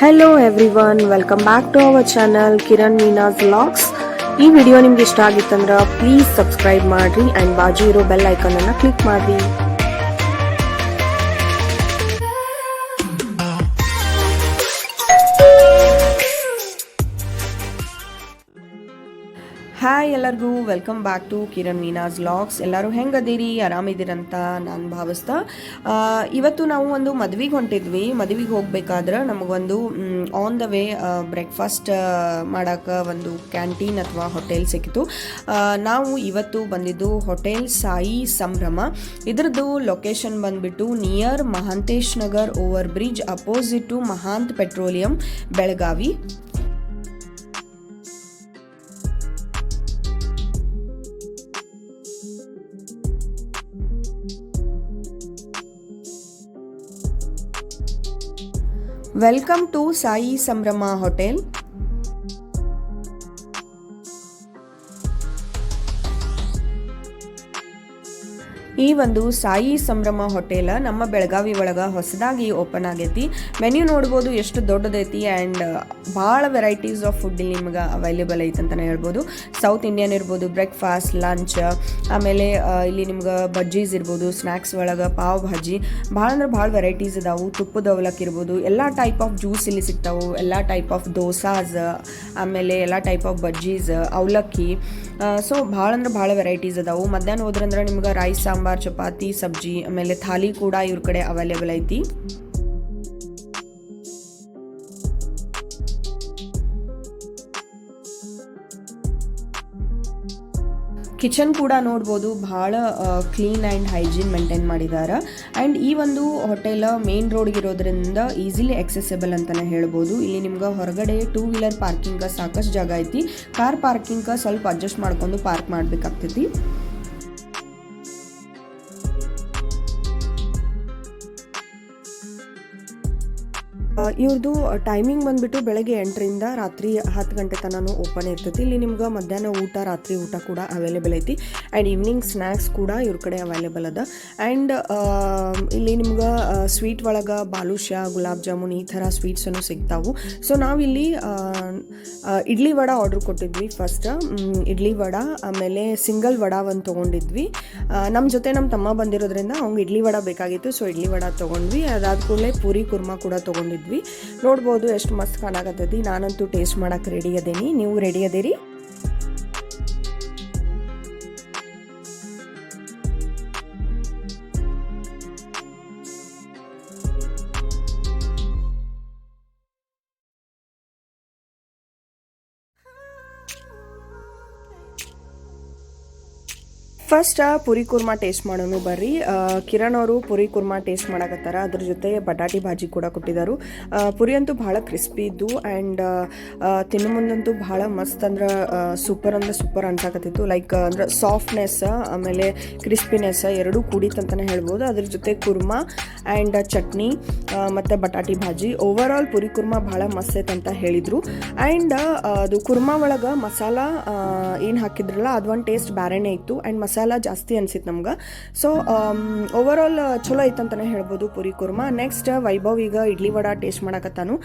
Hello everyone welcome back to our channel Kiran Meena's vlogs ಈ video ನಿಮ್ಗೆ ಇಷ್ಟ ಆಗಿತ್ತಂದ್ರೆ ಪ್ಲೀಸ್ ಸಬ್ಸ್ಕ್ರೈಬ್ ಮಾಡ್ರಿ ಅಂಡ್ ಬಾಜು ಇರೋ ಬೆಲ್ ಐಕಾನ್ ಅನ್ನ ಕ್ಲಿಕ್ ಮಾಡ್ರಿ. ಎಲ್ಲರಿಗೂ welcome back to Kiran Meena's vlogs ಎಲ್ಲರೂ ಹೆಂಗದೀರಿ? ಆರಾಮಿದ್ದೀರಂತ ನಾನು ಭಾವಿಸ್ತಾ. ಇವತ್ತು ನಾವು ಒಂದು ಮದ್ವೆಗೆ ಹೊಂಟಿದ್ವಿ. ಮದುವೆಗೆ ಹೋಗಬೇಕಾದ್ರೆ ನಮಗೊಂದು ಆನ್ ದ ವೇ ಬ್ರೇಕ್ಫಾಸ್ಟ್ ಮಾಡೋಕೆ ಒಂದು ಕ್ಯಾಂಟೀನ್ ಅಥವಾ ಹೋಟೆಲ್ ಸಿಕ್ಕಿತು. ನಾವು ಇವತ್ತು ಬಂದಿದ್ದು ಹೋಟೆಲ್ ಸಾಯಿ ಸಂಭ್ರಮ. ಇದರದ್ದು ಲೊಕೇಶನ್ ಬಂದುಬಿಟ್ಟು near Mahantesh Nagar over bridge opposite to Mahant petroleum Belagavi. Welcome to Sai Sambhrama hotel ಈ ಒಂದು ಸಾಯಿ ಸಂಭ್ರಮ ಹೋಟೆಲ್ ನಮ್ಮ ಬೆಳಗಾವಿ ಒಳಗ ಹೊಸದಾಗಿ ಓಪನ್ ಆಗೈತಿ. ಮೆನ್ಯೂ ನೋಡ್ಬೋದು ಎಷ್ಟು ದೊಡ್ಡದೈತಿ ಆ್ಯಂಡ್ ಭಾಳ ವೆರೈಟೀಸ್ ಆಫ್ ಫುಡ್ ಇಲ್ಲಿ ನಿಮ್ಗೆ ಅವೈಲೇಬಲ್ ಐತೆ ಅಂತಲೇ ಹೇಳ್ಬೋದು. ಸೌತ್ ಇಂಡಿಯನ್ ಇರ್ಬೋದು ಬ್ರೇಕ್ಫಾಸ್ಟ್ ಲಂಚ್ ಆಮೇಲೆ ಇಲ್ಲಿ ನಿಮ್ಗೆ ಬಜ್ಜೀಸ್ ಇರ್ಬೋದು ಸ್ನ್ಯಾಕ್ಸ್ ಒಳಗೆ ಪಾವ್ ಭಾಜಿ. ಭಾಳ ಅಂದ್ರೆ ಭಾಳ ವೆರೈಟೀಸ್ ಇದಾವೆ. ತುಪ್ಪದ ಅವಲಕ್ಕಿ ಇರ್ಬೋದು. ಎಲ್ಲ ಟೈಪ್ ಆಫ್ ಜ್ಯೂಸ್ ಇಲ್ಲಿ ಸಿಗ್ತಾವೆ. ಎಲ್ಲ ಟೈಪ್ ಆಫ್ ದೋಸಾಸ್, ಆಮೇಲೆ ಎಲ್ಲ ಟೈಪ್ ಆಫ್ ಬಜ್ಜೀಸ್, ಅವಲಕ್ಕಿ ಸೊ ಭಾಳ ಅಂದ್ರೆ ಭಾಳ ವೆರೈಟೀಸ್ ಅದಾವು ಮಧ್ಯಾಹ್ನ ಹೋದ್ರಂದ್ರೆ ನಿಮ್ಗೆ ರೈಸ್ ಚಪಾತಿ, ಸಬ್ಜಿ, ಆಮೇಲೆ ಥಾಲಿ ಕೂಡ ಇವ್ರ ಕಡೆ ಅವೈಲೇಬಲ್ ಐತಿ. ಕಿಚನ್ ಕೂಡ ನೋಡ್ಬೋದು, ಭಾಳ ಕ್ಲೀನ್ ಆ್ಯಂಡ್ ಹೈಜೀನ್ ಮೇಂಟೈನ್ ಮಾಡಿದ್ದಾರೆ ಆ್ಯಂಡ್ ಈ ಒಂದು ಹೋಟೆಲ್ ಮೇನ್ ರೋಡ್ಗೆ ಇರೋದ್ರಿಂದ ಈಸಿಲಿ ಎಕ್ಸೆಸಿಬಲ್ ಅಂತಲೇ ಹೇಳ್ಬೋದು. ಇಲ್ಲಿ ನಿಮ್ಗೆ ಹೊರಗಡೆ ಟೂ ವೀಲರ್ ಪಾರ್ಕಿಂಗ್ ಸಾಕಷ್ಟು ಜಾಗ ಐತಿ. ಕಾರ್ ಪಾರ್ಕಿಂಗ್ ಸ್ವಲ್ಪ ಅಡ್ಜಸ್ಟ್ ಮಾಡ್ಕೊಂಡು ಪಾರ್ಕ್ ಮಾಡಬೇಕಾಗ್ತೈತಿ. ಇವ್ರದ್ದು ಟೈಮಿಂಗ್ ಬಂದ್ಬಿಟ್ಟು ಬೆಳಗ್ಗೆ ಎಂಟರಿಂದ ರಾತ್ರಿ ಹತ್ತು ಗಂಟೆ ತನಕ ಓಪನ್ ಇರ್ತೈತಿ. ಇಲ್ಲಿ ನಿಮ್ಗೆ ಮಧ್ಯಾಹ್ನ ಊಟ, ರಾತ್ರಿ ಊಟ ಕೂಡ ಅವೈಲೇಬಲ್ ಐತಿ. ಆ್ಯಂಡ್ ಈವ್ನಿಂಗ್ ಸ್ನ್ಯಾಕ್ಸ್ ಕೂಡ ಇವ್ರ ಕಡೆ ಅವೈಲೇಬಲ್ ಅದ. ಆ್ಯಂಡ್ ಇಲ್ಲಿ ನಿಮ್ಗೆ ಸ್ವೀಟ್ ಒಳಗೆ ಬಾಲುಷ್ಯ, ಗುಲಾಬ್ ಜಾಮೂನ್ ಈ ಥರ ಸ್ವೀಟ್ಸನ್ನು ಸಿಗ್ತಾವು. ಸೊ ನಾವಿಲ್ಲಿ ಇಡ್ಲಿ ವಡ ಆರ್ಡ್ರ್ ಕೊಟ್ಟಿದ್ವಿ ಫಸ್ಟ್ ಇಡ್ಲಿ ವಡ, ಆಮೇಲೆ ಸಿಂಗಲ್ ವಡ ಒಂದು ತೊಗೊಂಡಿದ್ವಿ. ನಮ್ಮ ಜೊತೆ ನಮ್ಮ ತಮ್ಮ ಬಂದಿರೋದ್ರಿಂದ ಅವ್ಗೆ ಇಡ್ಲಿ ವಡ ಬೇಕಾಗಿತ್ತು. ಸೊ ಇಡ್ಲಿ ವಡ ತೊಗೊಂಡ್ವಿ. ಅದಾದ ಕೂಡಲೇ ಪೂರಿ, ಕುರ್ಮಾ ಕೂಡ ತೊಗೊಂಡಿದ್ವಿ. ನೋಡ್ಬೋದು ಎಷ್ಟು ಮಸ್ತ್ ಕಾಣಕತ್ತೈತಿ. ನಾನಂತೂ ಟೇಸ್ಟ್ ಮಾಡಕ್ಕೆ ರೆಡಿ ಅದೇನಿ. ನೀವು ರೆಡಿ ಅದೇರಿ. ಫಸ್ಟ್ ಪುರಿ ಕುರ್ಮಾ ಟೇಸ್ಟ್ ಮಾಡೋನು ಬರ್ರಿ. ಕಿರಣ್ ಅವರು ಪುರಿ ಕುರ್ಮಾ ಟೇಸ್ಟ್ ಮಾಡಕತ್ತಾರ. ಅದ್ರ ಜೊತೆ ಬಟಾಟಿ ಭಾಜಿ ಕೂಡ ಕೊಟ್ಟಿದ್ದಾರೆ ಪುರಿ ಅಂತೂ ಭಾಳ ಕ್ರಿಸ್ಪಿ ಇದ್ದು ಆ್ಯಂಡ್ ತಿನ್ನು ಮುಂದಂತೂ ಭಾಳ ಮಸ್ತ್ ಅಂದ್ರೆ ಸೂಪರ್ ಅಂದ್ರೆ ಸೂಪರ್ ಅನ್ಸಾಕತ್ತಿತ್ತು. ಲೈಕ್ ಅಂದ್ರೆ ಸಾಫ್ಟ್ನೆಸ್ ಆಮೇಲೆ ಕ್ರಿಸ್ಪಿನೆಸ್ ಎರಡೂ ಕೂಡಿತಂತಲೇ ಹೇಳ್ಬೋದು. ಅದ್ರ ಜೊತೆ ಕುರ್ಮಾ ಆ್ಯಂಡ್ ಚಟ್ನಿ. ಮತ್ತು ಬಟಾಟಿ ಭಾಜಿ. ಓವರ್ ಆಲ್ ಪುರಿ ಕುರ್ಮಾ ಭಾಳ ಮಸ್ತ್ ಅಂತ ಹೇಳಿದರು. ಆ್ಯಂಡ್ ಅದು ಕುರ್ಮಾ ಒಳಗೆ ಮಸಾಲ ಏನು ಹಾಕಿದ್ರಲ್ಲ ಅದು ಒಂದು ಟೇಸ್ಟ್ ಬ್ಯಾರೆನೇ ಇತ್ತು. ಆ್ಯಂಡ್ ಮಸಾಲ ಜಾಸ್ತಿ ಅನಿಸಿತ್ತು ನಮ್ಗೆ. ಸೊ ಓವರ್ ಆಲ್ ಚಲೋ ಐತೆ ಅಂತಲೇ ಹೇಳ್ಬೋದು ಪುರಿ ಕುರ್ಮಾ. ನೆಕ್ಸ್ಟ್ ವೈಭವ್ ಈಗ ಇಡ್ಲಿ ವಡ ಟೇಸ್ಟ್ ಮಾಡಕತ್ತಾನು.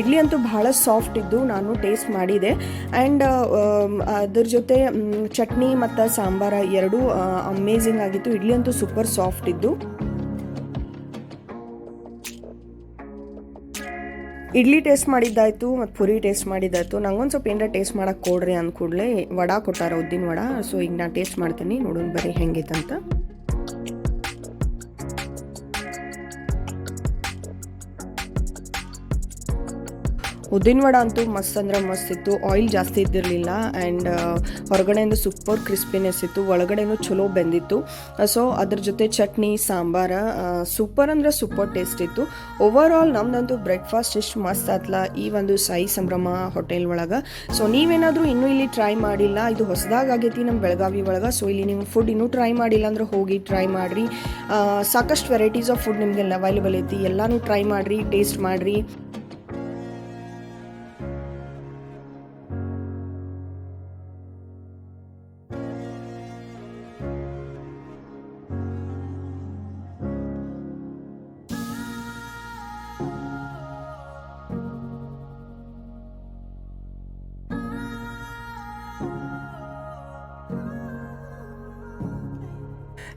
ಇಡ್ಲಿ ಅಂತೂ ಭಾಳ ಸಾಫ್ಟ್ ಇದ್ದು ನಾನು ಟೇಸ್ಟ್ ಮಾಡಿದೆ. ಆ್ಯಂಡ್ ಅದ್ರ ಜೊತೆ ಚಟ್ನಿ ಮತ್ತು ಸಾಂಬಾರ ಎರಡೂ ಅಮೇಝಿಂಗ್ ಆಗಿತ್ತು. ಇಡ್ಲಿ ಅಂತೂ ಸೂಪರ್ ಸಾಫ್ಟ್ ಇದ್ದು. ಇಡ್ಲಿ ಟೇಸ್ಟ್ ಮಾಡಿದ್ದಾಯ್ತು ಮತ್ತು ಪುರಿ ಟೇಸ್ಟ್ ಮಾಡಿದ್ದಾಯ್ತು. ನಂಗೊಂದು ಸ್ವಲ್ಪ ಏನಾರ ಟೇಸ್ಟ್ ಮಾಡಕ್ಕೆ ಕೊಡ್ರಿ ಅಂದ ಕೂಡಲೇ ವಡ ಕೊಟ್ಟಾರ ಉದ್ದಿನ ವಡ. ಸೊ ಈಗ ನಾನು ಟೇಸ್ಟ್ ಮಾಡ್ತೀನಿ. ನೋಡೋಣ ಬರೀ ಹೆಂಗೈತಂತ. ಉದ್ದಿನ ವಡ ಅಂತೂ ಮಸ್ತ್ ಅಂದ್ರೆ ಮಸ್ತ್ ಇತ್ತು. ಆಯಿಲ್ ಜಾಸ್ತಿ ಇದ್ದಿರಲಿಲ್ಲ ಆ್ಯಂಡ್ ಹೊರಗಡೆಯಿಂದ ಸೂಪರ್ ಕ್ರಿಸ್ಪಿನೆಸ್ ಇತ್ತು. ಒಳಗಡೆನೂ ಚಲೋ ಬೆಂದಿತ್ತು. ಸೊ ಅದ್ರ ಜೊತೆ ಚಟ್ನಿ, ಸಾಂಬಾರ ಸೂಪರ್ ಅಂದ್ರೆ ಸೂಪರ್ ಟೇಸ್ಟ್ ಇತ್ತು. ಓವರ್ ಆಲ್ ನಮ್ದಂತೂ ಬ್ರೇಕ್ಫಾಸ್ಟ್ ಎಷ್ಟು ಮಸ್ತ್ ಆತ್ಲ ಈ ಒಂದು ಸಾಯಿ ಸಂಭ್ರಮ ಹೋಟೆಲ್ ಒಳಗೆ. ಸೊ ನೀವೇನಾದರೂ ಇನ್ನೂ ಇಲ್ಲಿ ಟ್ರೈ ಮಾಡಿಲ್ಲ, ಇದು ಹೊಸದಾಗೈತಿ ನಮ್ಮ ಬೆಳಗಾವಿ ಒಳಗೆ ಸೊ ಇಲ್ಲಿ ನೀವು ಫುಡ್ ಇನ್ನೂ ಟ್ರೈ ಮಾಡಿಲ್ಲ ಅಂದ್ರೆ ಹೋಗಿ ಟ್ರೈ ಮಾಡಿರಿ. ಸಾಕಷ್ಟು ವೆರೈಟೀಸ್ ಆಫ್ ಫುಡ್ ನಿಮಗೆಲ್ಲ ಅವೈಲೇಬಲ್ ಐತಿ. ಎಲ್ಲನೂ ಟ್ರೈ ಮಾಡಿರಿ ಟೇಸ್ಟ್ ಮಾಡಿರಿ.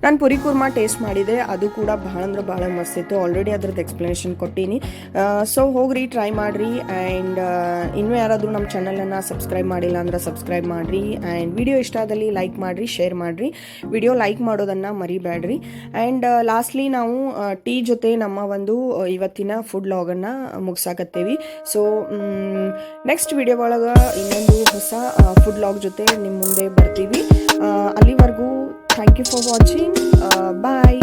ನಾನು ಪುರಿ ಕುರ್ಮಾ ಟೇಸ್ಟ್ ಮಾಡಿದೆ ಅದು ಕೂಡ ಭಾಳ ಅಂದ್ರೆ ಭಾಳ ಮಸ್ತ್ ಇತ್ತು. ಆಲ್ರೆಡಿ ಅದ್ರದ್ದು ಎಕ್ಸ್ಪ್ಲನೇಷನ್ ಕೊಟ್ಟೀನಿ. ಸೊ ಹೋಗ್ರಿ ಟ್ರೈ ಮಾಡಿರಿ ಆ್ಯಂಡ್ ಇನ್ನೂ ಯಾರಾದರೂ ನಮ್ಮ ಚಾನಲನ್ನು ಸಬ್ಸ್ಕ್ರೈಬ್ ಮಾಡಿಲ್ಲ ಅಂದ್ರೆ ಸಬ್ಸ್ಕ್ರೈಬ್ ಮಾಡಿರಿ ಆ್ಯಂಡ್ ವಿಡಿಯೋ ಇಷ್ಟ ಆದಲ್ಲಿ ಲೈಕ್ ಮಾಡಿರಿ ಶೇರ್ ಮಾಡಿರಿ. ವಿಡಿಯೋ ಲೈಕ್ ಮಾಡೋದನ್ನು ಮರಿಬೇಡ್ರಿ ಆ್ಯಂಡ್ ಲಾಸ್ಟ್ಲಿ ನಾವು ಟೀ ಜೊತೆ ನಮ್ಮ ಒಂದು ಇವತ್ತಿನ ಫುಡ್ ಲಾಗನ್ನು ಮುಗಿಸಾಕತ್ತೇವಿ. ಸೊ ನೆಕ್ಸ್ಟ್ ವಿಡಿಯೋ ಒಳಗೆ ಇನ್ನೊಂದು ಹೊಸ ಫುಡ್ ಲಾಗ್ ಜೊತೆ ನಿಮ್ಮ ಮುಂದೆ ಬರ್ತೀವಿ. ಅಲ್ಲಿವರೆಗೂ thank you for watching bye